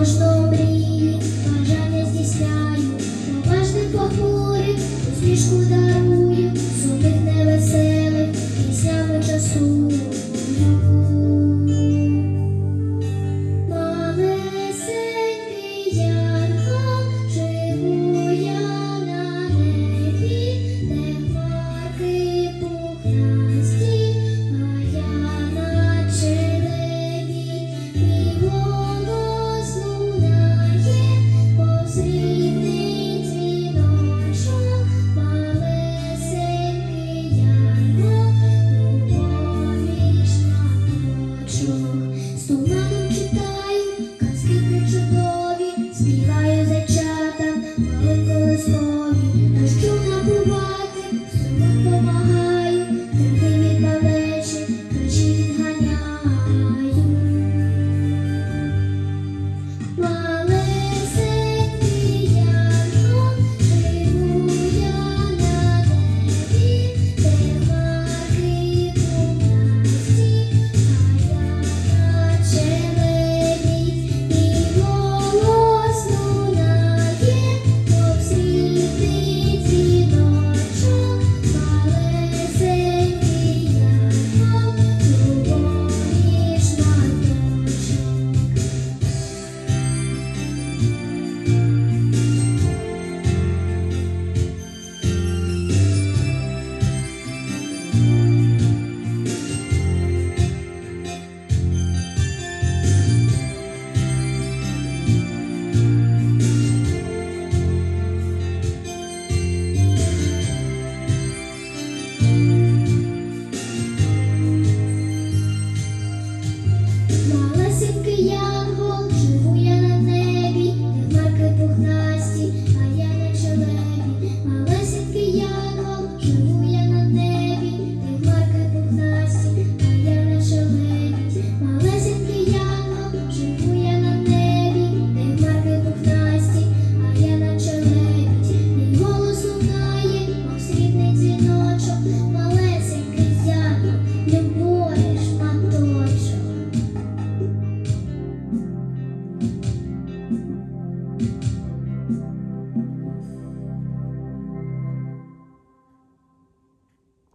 Кожного мрії бажання здійсняю, поважних похмурих усмішку даю. Jesus.